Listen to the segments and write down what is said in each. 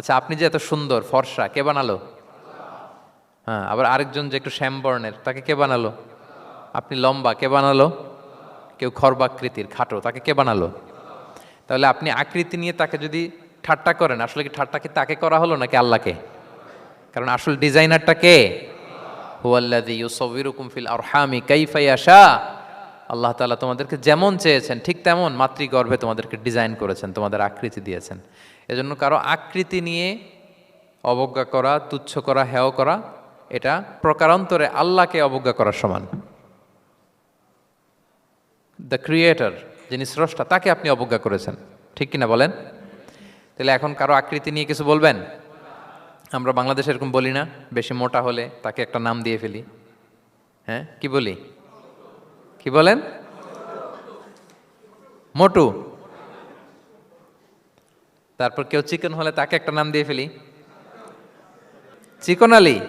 আচ্ছা আপনি যে এত সুন্দর, ফর্সা, কে বানালো? হ্যাঁ আবার আরেকজন যে একটু শ্যামবর্ণের, তাকে কে বানালো? আপনি লম্বা, কে বানালো? কেউ খর্বাকৃতির, খাটো, তাকে কে বানালো? তাহলে আপনি আকৃতি নিয়ে তাকে যদি ঠাট্টা করেন, আসলে কি ঠাট্টা কি তাকে করা হলো নাকি আল্লাহকে? কারণ আসল ডিজাইনারটা কে? হুয়াল্লাযী ইউসাউবিরুকুম ফিল আরহামি কাইফা ইয়াশা। আল্লাহ তাআলা তোমাদেরকে যেমন চেয়েছেন, ঠিক তেমন মাতৃগর্ভে তোমাদেরকে ডিজাইন করেছেন, তোমাদের আকৃতি দিয়েছেন। এজন্য কারও আকৃতি নিয়ে অবজ্ঞা করা, তুচ্ছ করা, হেয় করা, এটা প্রকারান্তরে আল্লাহকে অবজ্ঞা করার সমান। দ্য ক্রিয়েটর যিনি স্রষ্টা, তাকে আপনি অবজ্ঞা করেছেন। ঠিক কিনা বলেন? তাহলে এখন কারও আকৃতি নিয়ে কিছু বলবেন? আমরা বাংলাদেশে এরকম বলি না, বেশি মোটা হলে তাকে একটা নাম দিয়ে ফেলি। হ্যাঁ? কি বলি? কি বলেন? মোটু। তারপর কেউ চিকন হলে তাকে একটা নাম দিয়ে ফেলি। চিকন আলী।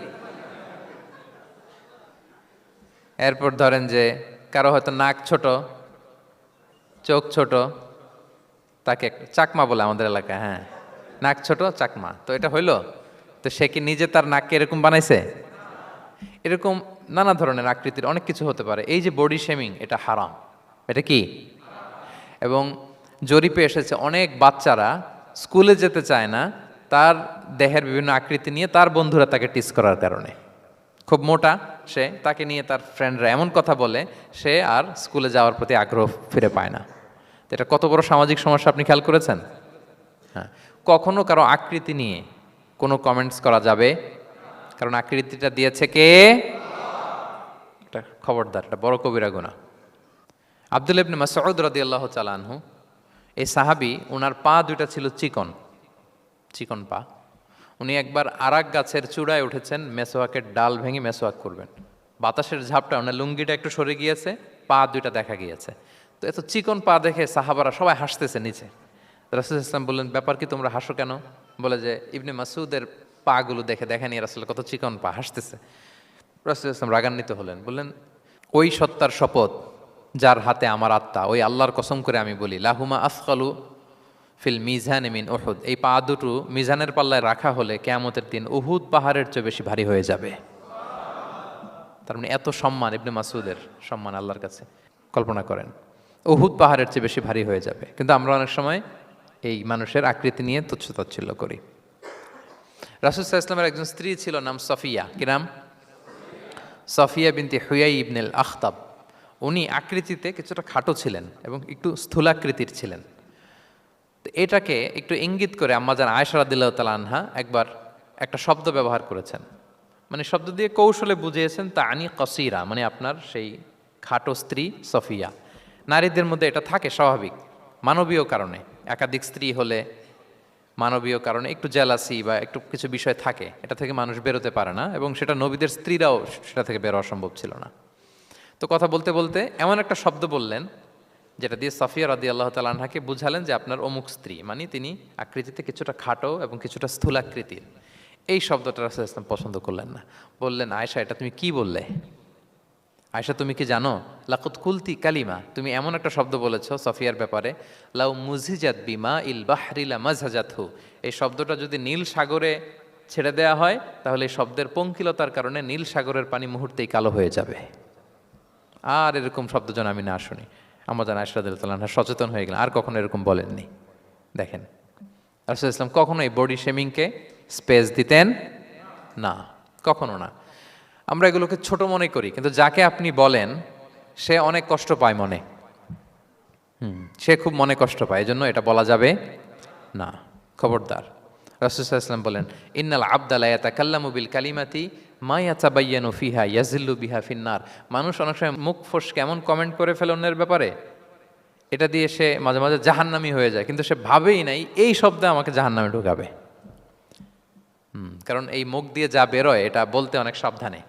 এরপর ধরেন যে কারও হয়তো নাক ছোট, চোখ ছোট, তাকে চাকমা বলে আমাদের এলাকায় হ্যাঁ। নাক ছোট, চাকমা। তো এটা হইল? তো সে কি নিজে তার নাককে এরকম বানাইছে? এরকম নানা ধরনের আকৃতির অনেক কিছু হতে পারে। এই যে বডি শেমিং এটা হারাম। এটা কি? এবং জরিপে এসেছে অনেক বাচ্চারা স্কুলে যেতে চায় না, তার দেহের বিভিন্ন আকৃতি নিয়ে তার বন্ধুরা তাকে টিস করার কারণে। খুব মোটা সে, তাকে নিয়ে তার ফ্রেন্ডরা এমন কথা বলে, সে আর স্কুলে যাওয়ার প্রতি আগ্রহ ফিরে পায় না। এটা কত বড় সামাজিক সমস্যা আপনি খেয়াল করেছেন? হ্যাঁ। কখনো কারও আকৃতি নিয়ে কোনো কমেন্টস করা যাবে? কারণ আকৃতিটা দিয়েছে কে? এটা খবরদার এটা বড় কবিরা গুণা। আব্দুল ইবনে মাসউদ রাদিয়াল্লাহু তাআলা আনহু, এই সাহাবি ওনার পা দুইটা ছিল চিকন চিকন পা। উনি একবার আরাক গাছের চূড়ায় উঠেছেন, মেসোয়াকের ডাল ভেঙে মেসোয়াক করবেন। বাতাসের ঝাপটা, ওনার লুঙ্গিটা একটু সরে গিয়েছে, পা দুইটা দেখা গিয়েছে। তো এত চিকন পা দেখে সাহাবারা সবাই হাসতেছে নিচে। রাসুল ইসলাম বললেন, ব্যাপার কি, তোমরা হাসো কেন? বলে যে, ইবনে মাসুদের পাগুলো দেখে দেখেনি রাসুল, কত চিকন পা, হাসতেছে। রাসুল ইসলাম রাগান্বিত হলেন, বললেন, ওই সত্তার শপথ যার হাতে আমার আত্মা, ওই আল্লাহর কসম করে আমি বলি, লাহুমা আসকালু ফিল মিজান মিন ওহুদ এই পা দুটো মিজানের পাল্লায় রাখা হলে কেয়ামতের দিন উহুদ পাহাড়ের চেয়ে বেশি ভারী হয়ে যাবে। তার মানে এত সম্মান ইবনে মাসুদের সম্মান আল্লাহর কাছে। কল্পনা করেন, উহুদ পাহাড়ের চেয়ে বেশি ভারী হয়ে যাবে। কিন্তু আমরা অনেক সময় এই মানুষের আকৃতি নিয়ে তুচ্ছ তাচ্ছিল্য করি রাসুসাহ ইসলামের একজন স্ত্রী ছিল, নাম সফিয়া। কি নাম? সফিয়া বিনতি হুয়াই ইবনেল আখতাব। উনি আকৃতিতে কিছুটা খাটো ছিলেন এবং একটু স্থূলাকৃতির ছিলেন। তো এটাকে একটু ইঙ্গিত করে আম্মাজান আয়সারা দিল্লাহ তালা আনহা একবার একটা শব্দ ব্যবহার করেছেন। মানে শব্দ দিয়ে কৌশলে বুঝিয়েছেন তা আনি কসিরা মানে আপনার সেই খাটো স্ত্রী সফিয়া। নারীদের মধ্যে এটা থাকে স্বাভাবিক, মানবীয় কারণে। একাধিক স্ত্রী হলে মানবীয় কারণে একটু জেলাসি বা একটু কিছু বিষয় থাকে, এটা থেকে মানুষ বেরোতে পারে না এবং সেটা নবীদের স্ত্রীরাও সেটা থেকে বেরোয়া সম্ভব ছিল না। তো কথা বলতে বলতে এমন একটা শব্দ বললেন, যেটা দিয়ে সাফিয়া রাদি আল্লাহ তালাহাকে বুঝালেন যে আপনার অমুক স্ত্রী মানে তিনি আকৃতিতে কিছুটা খাটো এবং কিছুটা স্থূলাকৃতির এই শব্দটা রাসুল ইসলাম পছন্দ করলেন না। বললেন আয়সা এটা তুমি কি বললে? আয়সা তুমি কি জানো? লাকুত কুলতি কালিমা, তুমি এমন একটা শব্দ বলেছ সফিয়ার ব্যাপারে, লাউ মুজিজাত বিমা ইল বাহরিলা মাজহাজাতহু এই শব্দটা যদি নীল সাগরে ছেড়ে দেয়া হয়, তাহলে এই শব্দের পঙ্কিলতার কারণে নীল সাগরের পানি মুহূর্তেই কালো হয়ে যাবে। আর এরকম শব্দ যেন আমি না শুনি। আমার জানা আশরাদুল্লাহ সচেতন হয়ে গেলেন, আর কখনো এরকম বলেননি। দেখেন, রাসুল ইসলাম কখনো এই বডি শেমিংকে স্পেস দিতেন না, কখনো না। আমরা এগুলোকে ছোট মনে করি কিন্তু যাকে আপনি বলেন সে অনেক কষ্ট পায় মনে। হুম। সে খুব মনে কষ্ট পায় এজন্য এটা বলা যাবে না। খবরদার। রাসুসাহ ইসলাম বলেন ইন্নাল আবদালা তাকাল্লামু বিল কালিমাতি মায়াতাবাইয়ানু ফিহা ইয়াজিল্লু বিহা ফিন্নার। মানুষ অনেক সময় মুখ ফোস কেমন কমেন্ট করে ফেলে অন্যের ব্যাপারে। এটা দিয়ে সে মাঝে মাঝে জাহান্নামি হয়ে যায় কিন্তু সে ভাবেই নাই এই শব্দে আমাকে জাহান্নামে ঢুকাবে। হুম কারণ এই মুখ দিয়ে যা বেরোয় এটা বলতে অনেক সাবধানে।